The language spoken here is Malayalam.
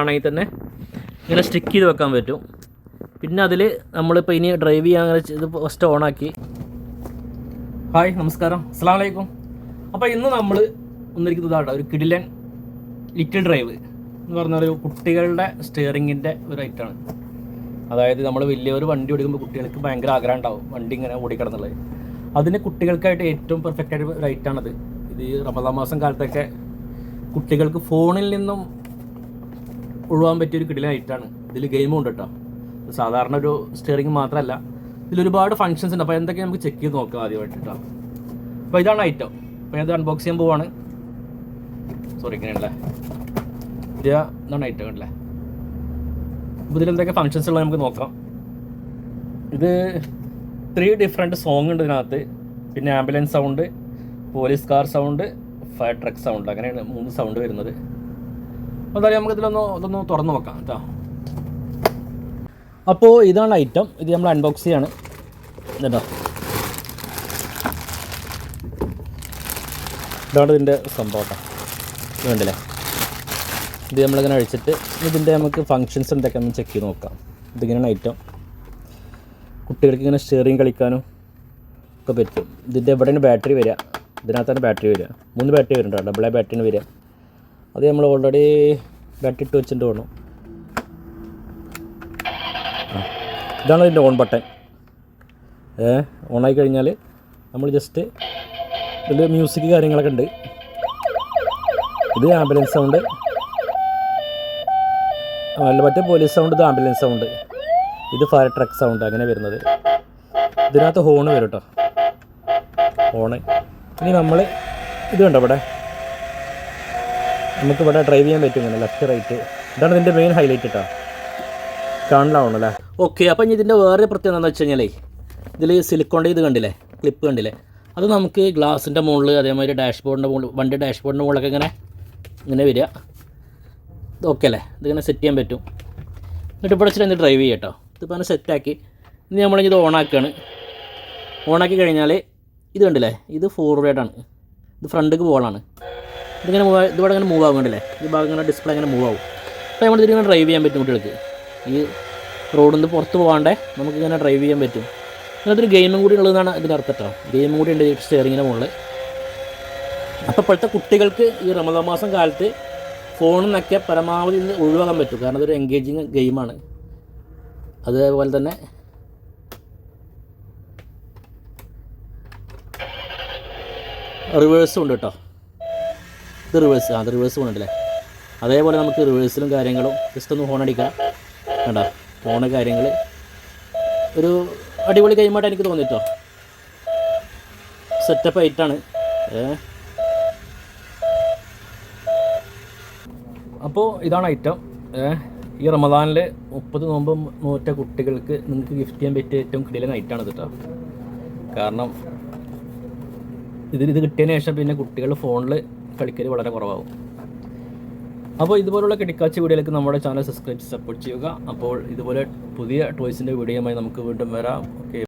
ആണെങ്കിൽ തന്നെ ഇങ്ങനെ സ്റ്റിക്ക് ചെയ്ത് വെക്കാൻ പറ്റും. പിന്നെ അതിൽ നമ്മളിപ്പോൾ ഇനി ഡ്രൈവ് ചെയ്യാൻ ഇത് ഫസ്റ്റ് ഓണാക്കി ഹായ് നമസ്കാരം. അസ്സാം വലൈക്കും അപ്പോൾ ഇന്ന് നമ്മൾ ഒന്നിരിക്കുന്നതാണ് ഒരു കിടിലൻ ലിറ്റിൽ ഡ്രൈവ് എന്ന് പറഞ്ഞ ഒരു കുട്ടികളുടെ സ്റ്റിയറിങ്ങിന്റെ ഒരു ഐറ്റമാണ് അതായത് നമ്മൾ വലിയൊരു വണ്ടി ഓടിക്കുമ്പോൾ കുട്ടികൾക്ക് ഭയങ്കര ആഗ്രഹം ഉണ്ടാവും വണ്ടി ഇങ്ങനെ ഓടിക്കിടന്നുള്ളത്. അതിന് കുട്ടികൾക്കായിട്ട് ഏറ്റവും പെർഫെക്റ്റ് ആയിട്ട് ഒരു ഐറ്റാണത് ഇത് റമദാ മാസം കാലത്തൊക്കെ കുട്ടികൾക്ക് ഫോണിൽ നിന്നും ഒഴിവാൻ പറ്റിയ ഒരു കിടിലൻ ഐറ്റാണ് ഇതിൽ ഗെയിമും ഉണ്ട് കേട്ടോ സാധാരണ ഒരു സ്റ്റിയറിംഗ് മാത്രമല്ല. ഇതിൽ ഒരുപാട് ഫങ്ഷൻസ് ഉണ്ട്. അപ്പോൾ എന്തൊക്കെ നമുക്ക് ചെക്ക് ചെയ്ത് നോക്കാം ആദ്യമായിട്ട് കേട്ടോ അപ്പോൾ ഇതാണ് ഐറ്റം അപ്പോൾ ഞാൻ അൺബോക്സ് ചെയ്യാൻ പോവാണ്. സോറി ഇങ്ങനെയല്ലേ? ഇത് ഇതാണ് ഐറ്റം അല്ലേ അപ്പോൾ ഇതിൽ എന്തൊക്കെ ഫങ്ഷൻസ് ഉള്ളത് നമുക്ക് നോക്കാം. ഇത് ത്രീ ഡിഫറെന്റ് സോങ് ഉണ്ട് ഇതിനകത്ത്. പിന്നെ ambulance sound police car sound fire truck sound അങ്ങനെയാണ് മൂന്ന് സൗണ്ട് വരുന്നത്. എന്തായാലും നമുക്ക് ഇതിലൊന്ന് ഇതൊന്ന് തുറന്ന് നോക്കാം കേട്ടോ. അപ്പോൾ ഇതാണ് ഐറ്റം ഇത് നമ്മൾ അൺബോക്സ് ചെയ്യാണ്. കേട്ടോ ഇതാണ് ഇതിന്റെ സംഭവം കേട്ടോ. ഇത് കണ്ടില്ലേ? ഇത് നമ്മളിങ്ങനെ അഴിച്ചിട്ട് ഇതിന്റെ നമുക്ക് ഫങ്ഷൻസ് എന്തൊക്കെ ഒന്ന് ചെക്ക് ചെയ്ത് നോക്കാം. ഇതിങ്ങനെയാണ് ഐറ്റം കുട്ടികൾക്ക് ഇങ്ങനെ സ്റ്റിയറിങ് കളിക്കാനും ഒക്കെ പറ്റും. ഇതിന്റെ എവിടെയാണ് ബാറ്ററി വരിക? ഇതിനകത്താണ് ബാറ്ററി വരിക. മൂന്ന് ബാറ്ററി വരുന്നുണ്ടോ. ഡബിൾ എ ബാറ്ററിന് വരിക. അത് നമ്മൾ ഓൾറെഡി ഇട്ട് വെച്ചിട്ട് വേണം. ഇതാണ് ഇതിന്റെ ഓൺ ബട്ടൺ ഏ ഓണായി കഴിഞ്ഞാൽ നമ്മൾ ജസ്റ്റ് ഇതിൽ മ്യൂസിക് കാര്യങ്ങളൊക്കെ ഉണ്ട്. ഇത് ആംബുലൻസ് സൗണ്ട് അല്ല മറ്റേ പോലീസ് സൗണ്ട് ഇത് ആംബുലൻസ് സൗണ്ട് ഇത് ഫയർ ട്രക്ക് സൗണ്ട് അങ്ങനെ വരുന്നത്. ഇതിനകത്ത് ഹോണ് വരും കേട്ടോ ഹോണ് ഇനി നമ്മൾ ഇത് കണ്ടോ ഇവിടെ നമുക്ക് ഇവിടെ ഡ്രൈവ് ചെയ്യാൻ പറ്റും ഇങ്ങനെ ലെഫ്റ്റ് റൈറ്റ് ഇതാണ് ഇതിന്റെ മെയിൻ ഹൈലൈറ്റ് കേട്ടോ കാണലാവണല്ലേ? ഓക്കെ അപ്പം ഇനി ഇതിന്റെ വേറെ പ്രത്യേകത എന്താണെന്ന് വെച്ച് കഴിഞ്ഞാലേ ഇതിൽ സിലിക്കോണിന്റെ ഇത് കണ്ടില്ലേ? ക്ലിപ്പ് കണ്ടില്ലേ? അത് നമുക്ക് ഗ്ലാസിന്റെ മുകളിൽ അതേമാതിരി ഡാഷ്ബോർഡിന്റെ മുകളിൽ വണ്ടി ഡാഷ്ബോർഡിന്റെ മുകളിലൊക്കെ ഇങ്ങനെ ഇങ്ങനെ വരിക. ഓക്കെ അല്ലേ? ഇതിങ്ങനെ സെറ്റ് ചെയ്യാൻ പറ്റും. എന്നിട്ട് ഇവിടെ വെച്ചിട്ട് ഡ്രൈവ് ചെയ്യാം കേട്ടോ ഇതിപ്പോൾ അങ്ങനെ സെറ്റാക്കി ഇനി നമ്മൾ ഇത് ഓണാക്കുകയാണ് ഓണാക്കി കഴിഞ്ഞാൽ ഇത് കണ്ടില്ലേ? ഇത് ഫോർവേഡാണ് ഇത് ഫ്രണ്ടിക്ക് പോളാണ് ഇതിങ്ങനെ മൂവ് ഇതുപോലെ ഇങ്ങനെ മൂവ് ആകുന്നുണ്ടല്ലേ ഈ ഭാഗം ഇങ്ങനെ ഡിസ്പ്ലേ ഇങ്ങനെ മൂവ് ആവും. അപ്പോൾ നമ്മൾ ഇതിങ്ങനെ ഡ്രൈവ് ചെയ്യാൻ പറ്റും കുട്ടികൾക്ക്. ഈ റോഡിൽ നിന്ന് പുറത്ത് പോകാണ്ടേ നമുക്കിങ്ങനെ ഡ്രൈവ് ചെയ്യാൻ പറ്റും. ഇതിനകത്തൊരു ഗെയിമും കൂടി ഉള്ളതാണ് ഇതിന്റെ അർത്ഥം കേട്ടോ ഗെയിമും കൂടി ഉണ്ട് സ്റ്റിയറിങ്ങിന്റെ മുകളിൽ അപ്പോൾ ഇപ്പോഴത്തെ കുട്ടികൾക്ക് ഈ റമദാൻ മാസം കാലത്ത് ഫോണിൽ നിന്നൊക്കെ പരമാവധി ഇന്ന് ഒഴിവാക്കാൻ പറ്റും. കാരണം അതൊരു എൻഗേജിങ് ഗെയിമാണ് അതേപോലെ തന്നെ റിവേഴ്സും ഉണ്ട് കേട്ടോ ഇത് റിവേഴ്സ് അത് റിവേഴ്സ് ഉണ്ടല്ലേ അതേപോലെ നമുക്ക് റിവേഴ്സിലും കാര്യങ്ങളും ജസ്റ്റ് ഒന്ന് ഹോൺ അടിക്കാം. വേണ്ട ഹോണ് കാര്യങ്ങൾ ഒരു അടിപൊളി ഗെയിമായിട്ട് എനിക്ക് തോന്നിട്ടോ. സെറ്റപ്പ് ആയിട്ടാണ്. അപ്പോൾ ഇതാണ് ഐറ്റം ഈ റമദാനിൽ മുപ്പത് നോമ്പ് നോറ്റ കുട്ടികൾക്ക് നിങ്ങൾക്ക് ഗിഫ്റ്റ് ചെയ്യാൻ പറ്റിയ ഏറ്റവും കിടിലൻ ഐറ്റാണ് കേട്ടോ കാരണം ഇതിൽ ഇത് കിട്ടിയതിന് ശേഷം പിന്നെ കുട്ടികൾ ഫോണിൽ കളിക്കൽ വളരെ കുറവാകും അപ്പോൾ ഇതുപോലുള്ള കിടിക്കാച്ച വീഡിയോയിലേക്ക് നമ്മുടെ ചാനൽ സബ്സ്ക്രൈബ് സപ്പോർട്ട് ചെയ്യുക. അപ്പോൾ ഇതുപോലെ പുതിയ ടോയ്സിന്റെ വീഡിയോയുമായി നമുക്ക് വീണ്ടും വരാം. ഓക്കെ